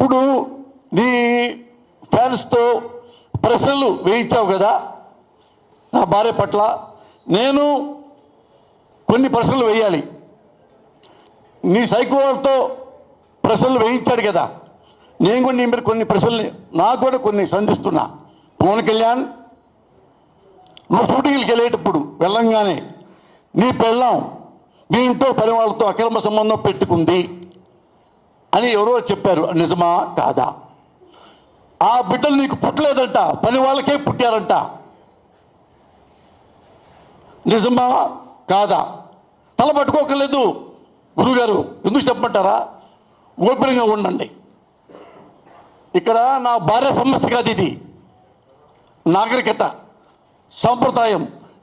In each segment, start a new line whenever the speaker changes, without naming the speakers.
ఇప్పుడు నీ ఫ్యాన్స్తో ప్రశ్నలు వేయించావు కదా నా భార్య పట్ల నేను కొన్ని ప్రశ్నలు వేయాలి. నీ సైకోతో ప్రశ్నలు వేయించాడు కదా నేను కూడా నీ మీద కొన్ని ప్రశ్నలు నాకు కూడా కొన్ని సంధిస్తున్నా. పవన్ కళ్యాణ్ నువ్వు షూటింగ్కి వెళ్ళేటప్పుడు వెళ్ళంగానే నీ పెళ్ళాం మీ ఇంట్లో పని వాళ్ళతో అక్రమ సంబంధం పెట్టుకుంది. అని ఎవరో చెప్పారు నిజమా కాదా? ఆ బిడ్డలు నీకు పుట్టలేదంట పని వాళ్ళకే పుట్టారంట. నిజమా కాదా? తల పట్టుకోకలేదు గురుగారు ఎందుకు చెప్పమంటారా? ఓపెన్గా ఉండండి. ఇక్కడ నా భార్య సమస్య కాదు ఇది. నాగరికత సంప్రదాయం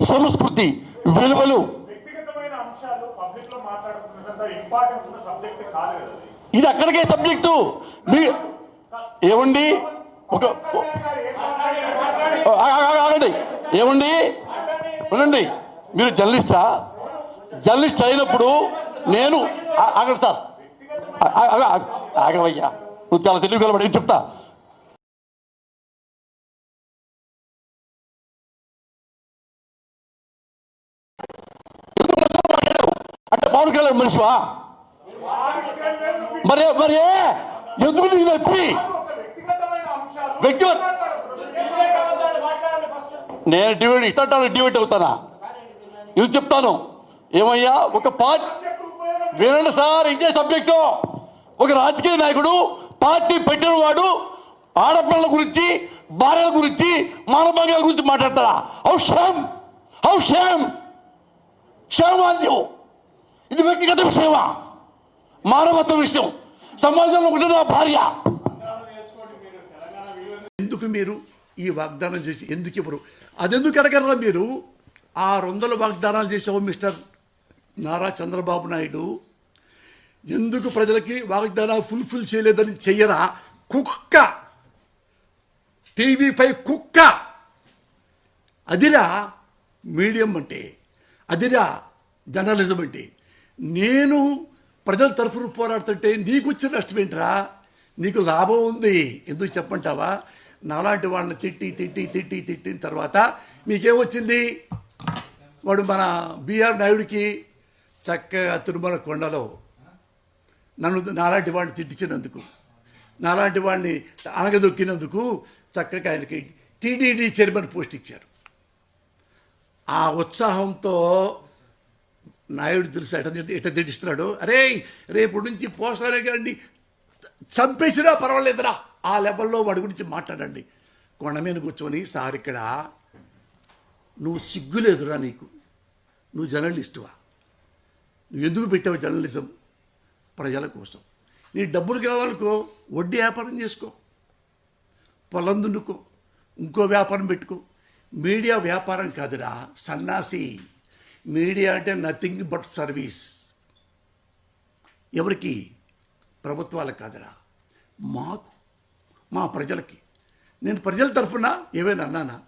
సంస్కృతి విలువలు.
వ్యక్తిగతమైన అంశాలు పబ్లిక్లో ఇంపార్టెన్స్ సబ్జెక్ట్ కాదు
ఇది అక్కడికే సబ్జెక్టు. మీ ఏమండి ఒక ఆగండి. ఏమండి వినండి మీరు జర్నలిస్టా? జర్నలిస్ట్ అయినప్పుడు నేను ఆ- ఆగండి సార్. ఆగవయ్యా. నువ్వు చాలా తెలివి కలబడి చెప్తా. అంటే పవన్ కళ్యాణ్ మనిషివా? మరి మరి ఎందుకు నీకు నొప్పి వ్యక్తిగత నేను డివైడ్ ఇష్టాలు డివైడ్ అవుతానా? ఇది చెప్తాను. ఏమయ్యా ఒక పార్టీ వినండి సార్? ఇదే సబ్జెక్టు. ఒక రాజకీయ నాయకుడు పార్టీ పెట్టిన వాడు ఆడపిల్లల గురించి భార్యల గురించి మానభంగాల గురించి మాట్లాడతాడా? How shame? How shame? Shame ఇది వ్యక్తిగత విషయమా మానవత్వ విషయం. సమాజంలో ఉంటుంది నా భార్య.
ఎందుకు మీరు ఈ వాగ్దానం చేసి ఎందుకు ఇవ్వరు? అదెందుకు అడగరా మీరు? ఆరు వందల వాగ్దానాలు చేసావు మిస్టర్ నారా చంద్రబాబు నాయుడు. ఎందుకు ప్రజలకి వాగ్దానాలు ఫుల్ఫిల్ చేయలేదని చెయ్యరా? కుక్క. టీవీ కుక్క. అదిరా మీడియం అంటే అదిరా జర్నలిజం అంటే. నేను ప్రజల తరఫున పోరాడుతుంటే నీకు వచ్చిన నష్టం ఏంట్రా? నీకు లాభం ఉంది. ఎందుకు చెప్పంటావా నాలాంటి వాళ్ళని తిట్టి తిట్టి తిట్టి తిట్టిన తర్వాత మీకేమొచ్చింది? వాడు మన బీఆర్ నాయుడికి చక్కగా తిరుమల కొండలో నన్ను నాలాంటి వాడిని తిట్టించినందుకు నాలాంటి వాడిని అణగదొక్కినందుకు చక్కగా ఆయనకి టీడీడీ చైర్మన్ పోస్ట్ ఇచ్చారు. ఆ ఉత్సాహంతో నాయుడు తెలుసు ఎట ఎట తిట్టిస్తున్నాడు అరే రేపు నుంచి పోసారే గారిని చంపేసినా పర్వాలేదురా. ఆ లెవెల్లో వాడి గురించి మాట్లాడండి. కొండ మీద కూర్చొని సార్ ఇక్కడ నువ్వు సిగ్గులేదురా నీకు. నువ్వు జర్నలిస్టువా? నువ్వు ఎందుకు పెట్టావు జర్నలిజం ప్రజల కోసం? నీ డబ్బులు కావాలకో వడ్డీ వ్యాపారం చేసుకో. పొలం దున్నుకో. ఇంకో వ్యాపారం పెట్టుకో. మీడియా వ్యాపారం కాదురా సన్నాసి. మీడియా అంటే నథింగ్ బట్ సర్వీస్. ఎవరికి? ప్రభుత్వాలకు కాదురా. మాకు మా ప్రజలకి. నేను ప్రజల తరఫున ఏమైనా అన్నానా?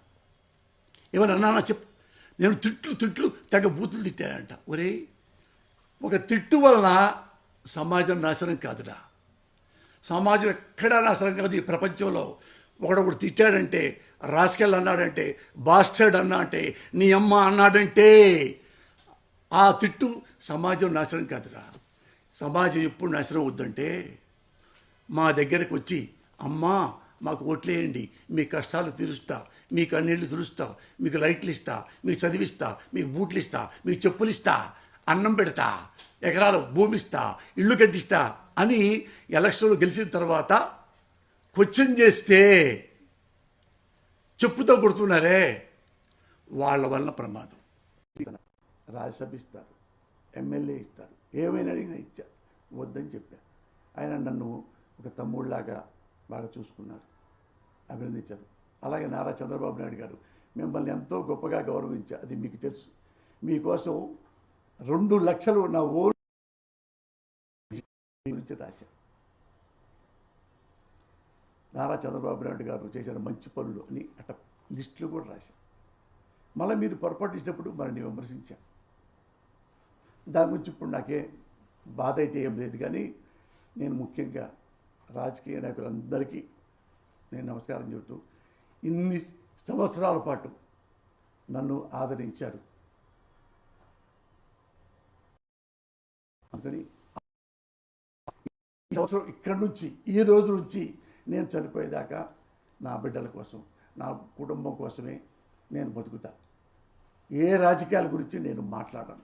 ఏమైనా అన్నానా చెప్పు. నేను తిట్లు తిట్లు తెగ బూతులు తిట్టానంట. ఒరే ఒక తిట్టు వలన సమాజం నాశనం కాదురా. సమాజం ఎక్కడా నాశనం కాదు ఈ ప్రపంచంలో. ఒకడొకడు తిట్టాడంటే రాస్కెల్ అన్నాడంటే బాస్టర్డ్ అన్నా అంటే నీ అమ్మ అన్నాడంటే ఆ తిట్టు సమాజం నాశనం కాదురా. సమాజం ఎప్పుడు నాశనం అవుద్దంటే మా దగ్గరకు వచ్చి అమ్మా మాకు ఓట్లేయండి మీ కష్టాలు తీరుస్తా మీ కన్నీళ్ళు తుడుస్తా మీకు లైట్లు ఇస్తా మీకు చదివిస్తా మీకు బూట్లు ఇస్తా మీకు చెప్పులు ఇస్తా అన్నం పెడతా ఎకరాల భూమి ఇస్తా ఇల్లు కట్టిస్తా అని ఎలక్షన్లో గెలిచిన తర్వాత క్వశ్చన్ చేస్తే చెప్పుతో కొడుతున్నారే వాళ్ళ వలన ప్రమాదం. రాజ్యసభ ఇస్తారు ఎమ్మెల్యే ఇస్తారు. ఏమైనా అడిగినా ఇచ్చారు వద్దని చెప్పారు ఆయన నన్ను ఒక తమ్ముడిలాగా బాగా చూసుకున్నారు అభినందించారు. అలాగే నారా చంద్రబాబు నాయుడు గారు మిమ్మల్ని ఎంతో గొప్పగా గౌరవించారు అది మీకు తెలుసు. మీకోసం రెండు లక్షలు నా ఓటు గురించి రాశా. నారా చంద్రబాబు నాయుడు గారు చేసిన మంచి పనులు అని అట్ట లిస్టులు కూడా రాశారు మళ్ళీ మీరు పొరపాటు ఇచ్చినప్పుడు మరిని విమర్శించాను దాని గురించి ఇప్పుడు నాకే బాధ అయితే ఏం లేదు కానీ నేను ముఖ్యంగా రాజకీయ నాయకులందరికీ నేను నమస్కారం చెబుతూ ఇన్ని సంవత్సరాల పాటు నన్ను ఆదరించారు. అందుకని ఈ సంవత్సరం ఇక్కడి నుంచి ఈ రోజు నుంచి నేను చనిపోయేదాకా నా బిడ్డల కోసం నా కుటుంబం కోసమే నేను బతుకుతా. ఏ రాజకీయాల గురించి నేను మాట్లాడను.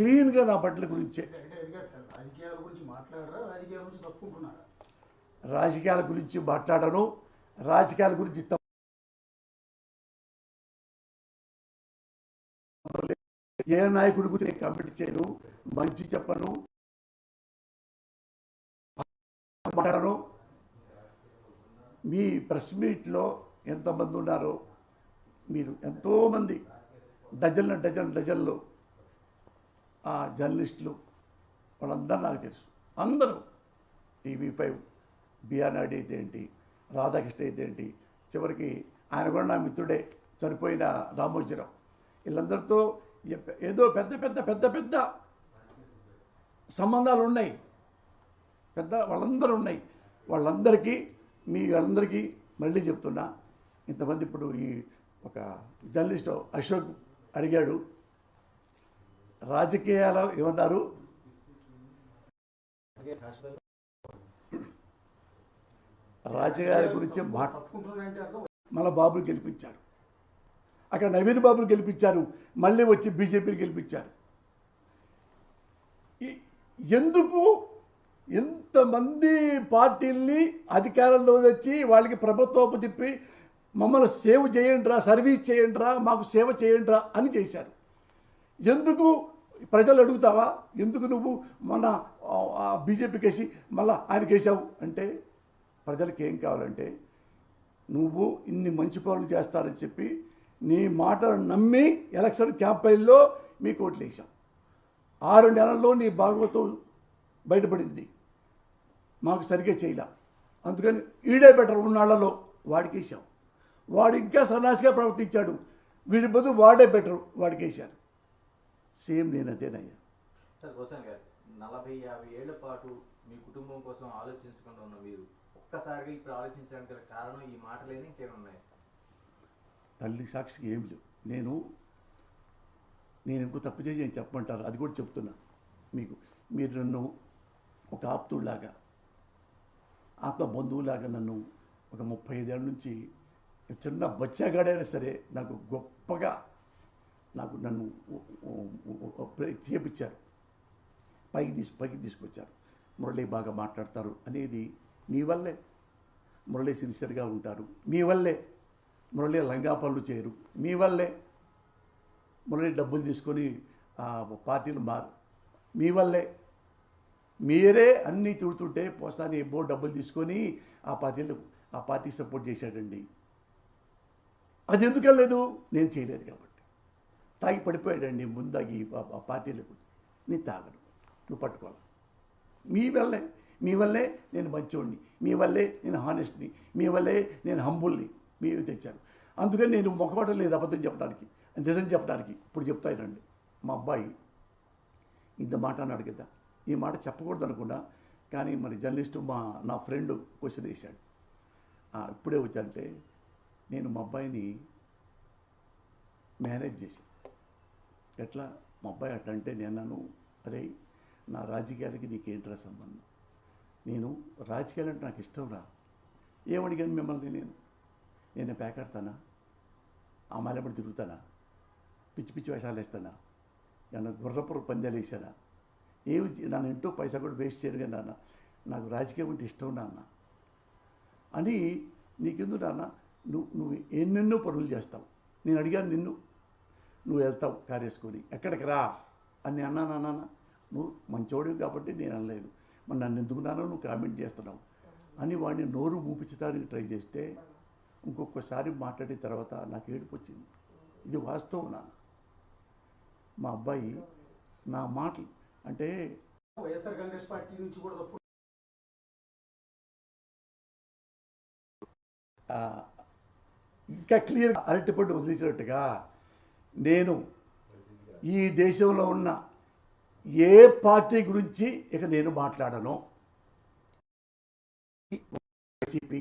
క్లీన్గా నా బిడ్డల గురించే.
రాజకీయాల గురించి
మాట్లాడను. రాజకీయాల గురించి ఏ నాయకుడి గురించి కమిటీ చేయను. మంచి చెప్పను. మాట్లాడను. మీ ప్రెస్ మీట్లో ఎంతమంది ఉన్నారో మీరు ఎంతోమంది డజన్ల డజన్ డజన్లు జర్నలిస్టులు వాళ్ళందరూ నాకు తెలుసు. అందరూ టీవీ ఫైవ్ బిఆర్ నాయుడు అయితే ఏంటి రాధాకృష్ణ అయితే ఏంటి చివరికి ఆయన కూడా నా మిత్రుడే చనిపోయిన రామోజీరావు. వీళ్ళందరితో ఏదో పెద్ద పెద్ద పెద్ద పెద్ద సంబంధాలు ఉన్నాయి. పెద్ద వాళ్ళందరూ ఉన్నాయి. వాళ్ళందరికీ మీ వాళ్ళందరికీ మళ్ళీ చెప్తున్నా ఇంతమంది ఇప్పుడు ఈ ఒక జర్నలిస్ట్ అశోక్ అడిగాడు రాజకీయాలు ఏమన్నారు? రాజకీయాల గురించి మాట మళ్ళీ బాబులు గెలిపించారు. అక్కడ నవీన్ బాబులు గెలిపించారు. మళ్ళీ వచ్చి బీజేపీని గెలిపించారు. ఎందుకు ఎంతమంది పార్టీల్ని అధికారంలో తెచ్చి వాళ్ళకి ప్రభుత్వపు తిప్పి మమ్మల్ని సేవ్ చేయండిరా సర్వీస్ చేయండిరా మాకు సేవ చేయండిరా అని చేశారు. ఎందుకు ప్రజలు అడుగుతావా? ఎందుకు నువ్వు మన బీజేపీకి వేసి మళ్ళీ ఆయనకి వేసావు అంటే ప్రజలకు ఏం కావాలంటే నువ్వు ఇన్ని మంచి పనులు చేస్తారని చెప్పి నీ మాటలు నమ్మి ఎలక్షన్ క్యాంపెయిన్లో మీకు ఓట్లు వేసాం ఆరు నెలల్లో నీ భాగవతం బయటపడింది. మాకు సరిగ్గా చేయలే. అందుకని ఈడే బెటర్ ఉన్నాళ్ళలో వాడికి వేసాం వాడు ఇంకా సన్నాసిగా ప్రవర్తించాడు. వీడి బదులు వాడే బెటర్ వాడికి వేశారు సేమ్ నేను అదేనయ్యా.
సార్ హుసేన్ గారు నలభై యాభై ఏళ్ళ పాటు మీ కుటుంబం కోసం ఆలోచించకుండా ఉన్న మీరు ఒక్కసారిగా ఇప్పుడు ఆలోచించడానికి గల కారణం ఈ మాటలేని ఇంకేమున్నాయి
తల్లి సాక్షికి ఏం లేవు. నేను నేను ఇంకో తప్పు చేసి ఏం చెప్పమంటారు? అది కూడా చెప్తున్నా మీకు. మీరు నన్ను ఒక ఆప్తుడిలాగా ఆత్మ బంధువులాగా నన్ను ఒక ముప్పై ఐదేళ్ళ నుంచి చిన్న బచ్చాగాడైనా సరే నాకు గొప్పగా నాకు నన్ను చేపించారు. పైకి తీసు పైకి తీసుకొచ్చారు. మురళి బాగా మాట్లాడతారు అనేది మీ వల్లే. మురళి సిన్సియర్గా ఉంటారు. మీ వల్లే. మురళి లంగా పనులు చేయరు. మీ వల్లే. మురళి డబ్బులు తీసుకొని పార్టీలు మారు. మీ వల్లే. మీరే అన్నీ తిడుతుంటే పోస్తాని ఏమో డబ్బులు తీసుకొని ఆ పార్టీలు ఆ పార్టీ సపోర్ట్ చేశాడండి. అది ఎందుకు వెళ్ళలేదు నేను చేయలేదు కాబట్టి. తాగి పడిపోయాడండి ముందాగి ఆ- పార్టీలకు నేను తాగను. నువ్వు పట్టుకోవాలి. మీ వల్లే మీ వల్లే నేను మంచివాడిని మీ వల్లే నేను హానెస్ట్ని మీ వల్లే నేను హంబుల్ని మీరు తెచ్చారు. అందుకని నేను మొక్కబట్టం లేదు అబద్ధం చెప్పడానికి. నిజం చెప్పడానికి. ఇప్పుడు చెప్తానండి మా అబ్బాయి ఇంత మాట అన్నాడు కదా. ఈ మాట చెప్పకూడదు అనుకున్నా కానీ మరి జర్నలిస్టు మా నా ఫ్రెండ్ క్వశ్చన్ వేశాడు. ఇప్పుడే వచ్చానంటే నేను మా అబ్బాయిని మేనేజ్ చేశాను. ఎట్లా? మా అబ్బాయి అట్లా అంటే నేను అరే నా రాజకీయాలకి నీకేంట్రా సంబంధం? నేను రాజకీయాలు అంటే నాకు ఇష్టం రా. ఏమడిగాను మిమ్మల్ని నేను? నేను పేకాడతానా ఆ మాలెప్పుడు తిరుగుతానా? పిచ్చి పిచ్చి వేషాలు వేస్తానా? నన్ను గుర్రపుర పందాలు వేసానా ఏమి నన్ను ఇంటూ పైసా కూడా వేస్ట్ చేయరు కదా నాన్న. నాకు రాజకీయం అంటే ఇష్టం నాన్న. అని నీకెందు నాన్న? నువ్వు నువ్వు ఎన్నెన్నో పనులు చేస్తావు. నేను అడిగాను నిన్ను నువ్వు వెళ్తావు కారు వేసుకొని ఎక్కడికి రా? అని అన్నాను నాన్న నువ్వు మంచోడివి కాబట్టి నేను అనలేదు. మరి నన్ను ఎందుకు నాన్న నువ్వు కామెంట్ చేస్తున్నావు? అని వాడిని నోరు మూపించడానికి ట్రై చేస్తే ఇంకొకసారి మాట్లాడిన తర్వాత నాకు ఏడుపు వచ్చింది. ఇది వాస్తవం నాన్న. మా అబ్బాయి నా మాటలు అంటే
వైఎస్ఆర్ కాంగ్రెస్ పార్టీ నుంచి కూడా
ఇంకా క్లియర్ అరటిపండు వదిలించినట్టుగా నేను ఈ దేశంలో ఉన్న ఏ పార్టీ గురించి ఇక నేను మాట్లాడను. YCP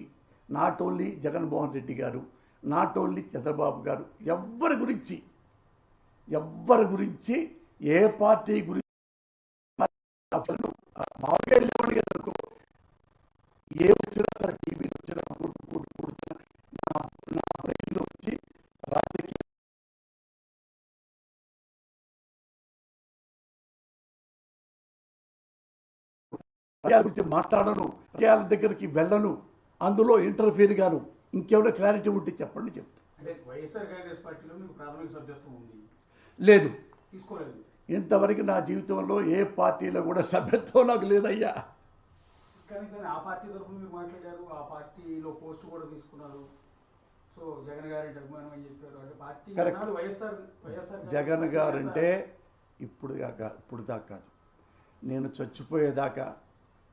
not only Jaganmohan Reddy గారు నాట్ ఓన్లీ చంద్రబాబు గారు ఎవ్వరి గురించి ఎవ్వరి గురించి ఏ పార్టీ గురించి ఏ వచ్చినా సరే టీవీలో వచ్చినా రాజకీయాల గురించి మాట్లాడను రాజకీయాల దగ్గరికి వెళ్ళను అందులో ఇంటర్ఫీర్ గాను. ఇంకేమైనా క్లారిటీ ఉంటే చెప్పండి చెప్తా. లేదు. ఇంతవరకు నా జీవితంలో ఏ పార్టీలో కూడా సభ్యత్వం నాకు లేదయ్యా.
కానీ కానీ ఆ పార్టీ తరఫున మీరు మాట్లాడారు ఆ పార్టీలో పోస్ట్ కూడా తీసుకున్నారు. సో జగన్ గారి అంటే
గారంటే ఇప్పుడు దాకా ఇప్పుడు దాకా కాదు. నేను చచ్చిపోయేదాకా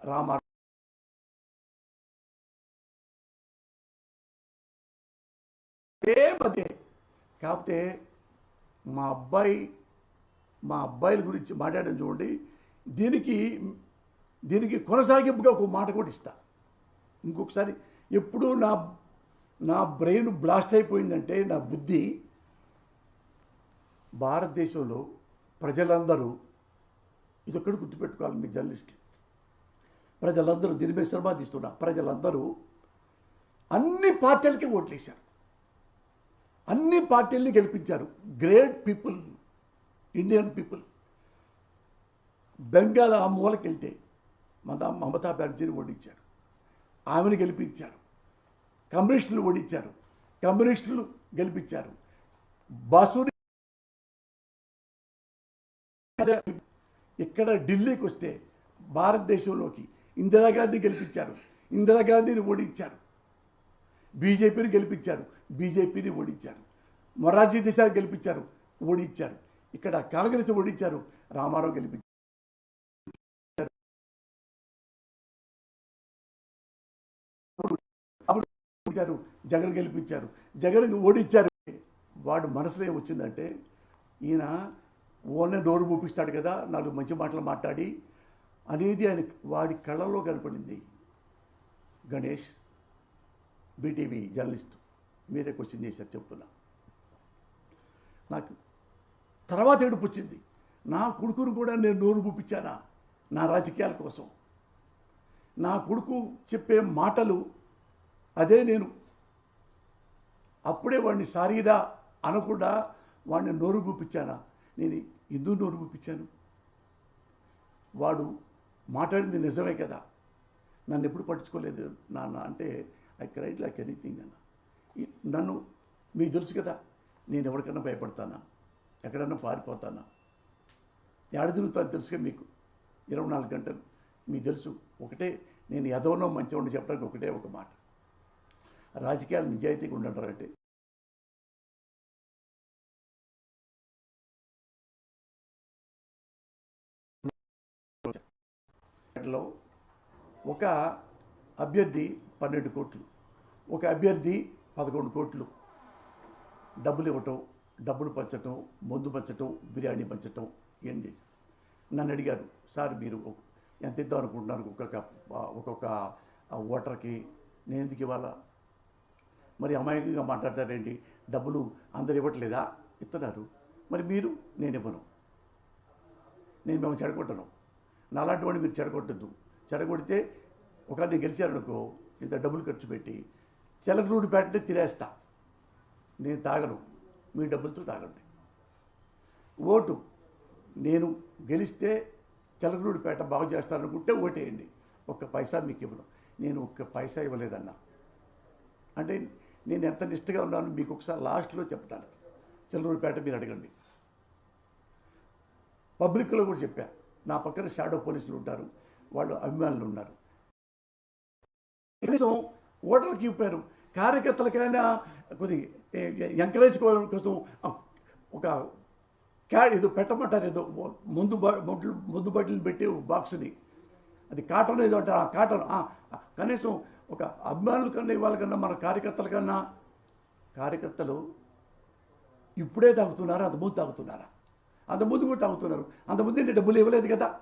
రామ అదే కాకపోతే మా అబ్బాయి మా అబ్బాయిల గురించి మాట్లాడడం చూడండి. దీనికి దీనికి కొనసాగింపుగా ఒక మాట కూడా ఇస్తా. ఇంకొకసారి ఎప్పుడు నా నా బ్రెయిన్ బ్లాస్ట్ అయిపోయిందంటే నా బుద్ధి భారతదేశంలో ప్రజలందరూ ఇదొక్కడు గుర్తుపెట్టుకోవాలి మీ జర్నలిస్టులు. ప్రజలందరూ దీని మీద శ్రమాదిస్తున్నా ప్రజలందరూ అన్ని పార్టీలకి ఓట్లేశారు. అన్ని పార్టీల్ని గెలిపించారు. Great people Indian people. Bengal ఆ మూలకి వెళ్తే మమతా మమతా బెనర్జీని ఓడించారు. ఆమెను గెలిపించారు. కమ్యూనిస్టులు ఓడించారు. కమ్యూనిస్టులు గెలిపించారు. బాసుని ఇక్కడ ఢిల్లీకి వస్తే భారతదేశంలోకి ఇందిరాగాంధీ గెలిపించారు. ఇందిరాగాంధీని ఓడించారు. బీజేపీని గెలిపించారు. బీజేపీని ఓడించారు. మొరార్జీ దేశాన్ని గెలిపించారు. ఓడించారు. ఇక్కడ కాంగ్రెస్ ఓడించారు. రామారావు గెలిపించారు. అప్పుడు జగన్ గెలిపించారు. జగన్ ఓడించారు. వాడు మనసులో ఏమొచ్చిందంటే ఈయన ఓన్లీ నోరు మూపిస్తాడు కదా నాలుగు మంచి మాటలు మాట్లాడి అనేది ఆయన వాడి కళ్ళల్లో కనపడింది. గణేష్ బీటీవీ జర్నలిస్ట్ మీరే క్వశ్చన్ చేశారు చెప్తున్నా. నాకు తర్వాత ఏడుపు వచ్చింది. నా కొడుకును కూడా నేను నోరు పుప్పించానా నా రాజకీయాల కోసం. నా కొడుకు చెప్పే మాటలు అదే నేను అప్పుడే వాడిని సారీరా అనకుండా వాడిని నోరు పుప్పించానా నేను ఎందుకు నోరు పుప్పించాను వాడు మాట్లాడింది నిజమే కదా. నన్ను ఎప్పుడు పట్టించుకోలేదు నాన్న అంటే ఐ క్రైట్ లైక్ ఎనీథింగ్ అన్న. నన్ను మీకు తెలుసు కదా నేను ఎవరికైనా భయపడతానా? ఎక్కడన్నా పారిపోతానా? ఏడ తిరుగుతాను తెలుసుగా మీకు? ఇరవై నాలుగు గంటలు. మీకు తెలుసు ఒకటే నేను ఎదవనో మంచివాడిని చెప్పడానికి ఒకటే ఒక మాట. రాజకీయాలు నిజాయితీగా ఉండంటారంటే లో ఒక అభ్యర్థి పన్నెండు కోట్లు ఒక అభ్యర్థి పదకొండు కోట్లు. డబ్బులు ఇవ్వటం డబ్బులు పంచటం మందు పంచటం బిర్యానీ పంచటం ఏం చేసి నన్ను అడిగారు సార్ మీరు ఎంత ఇద్దాం అనుకుంటున్నారు? ఒక్కొక్క ఒక్కొక్క ఓటర్కి నేను ఎందుకు ఇవ్వాలా? మరి అమాయకంగా మాట్లాడతారేంటి? డబ్బులు అందరు ఇవ్వట్లేదా? ఇస్తున్నారు. మరి మీరు నేను ఇవ్వను. నేను మేము చెడగొట్టను. నాలాంటి వాడిని మీరు చెడగొట్టద్దు. చెడగొడితే ఒకరిని గెలిచారనుకో ఇంత డబ్బులు ఖర్చు పెట్టి చెలకరూడి పెట్టే తినేస్తా. నేను తాగను. మీ డబ్బులతో తాగండి. ఓటు. నేను గెలిస్తే చెలకరూడిపేట బాగు చేస్తాననుకుంటే ఓటేయండి. ఒక్క పైసా మీకు ఇవ్వను. నేను ఒక్క పైసా ఇవ్వలేదన్నా. అంటే నేను ఎంత నిష్ఠగా ఉన్నాను మీకు ఒకసారి లాస్ట్లో చెప్పడానికి. చెల్లూరుపేట మీరు అడగండి. పబ్లిక్లో కూడా చెప్పాను నా పక్కన షాడో పోలీసులు ఉంటారు వాళ్ళు అభిమానులు ఉన్నారు కనీసం ఓటర్లకు ఇప్పారు కార్యకర్తలకైనా కొద్ది ఎంకరేజ్ కోసం ఒక క్యాడ్ ఏదో పెట్టమంటారు ఏదో ముందు బొట్లు ముందు బట్టలు పెట్టి బాక్స్ని. అది కాటన్ ఏదో అంటారు. ఆ కాటన్ కనీసం ఒక అభిమానుల కన్నా వాళ్ళకన్నా మన కార్యకర్తల కన్నా కార్యకర్తలు ఇప్పుడే తాగుతున్నారా అది ముందు తాగుతున్నారా? అంత ముందు కూడా తాగుతున్నారు. అంత ముందు నేను డబ్బులు ఇవ్వలేదు కదా?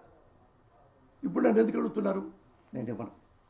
ఇప్పుడు నన్ను ఎందుకు అడుగుతున్నారు? నేను ఇవ్వను.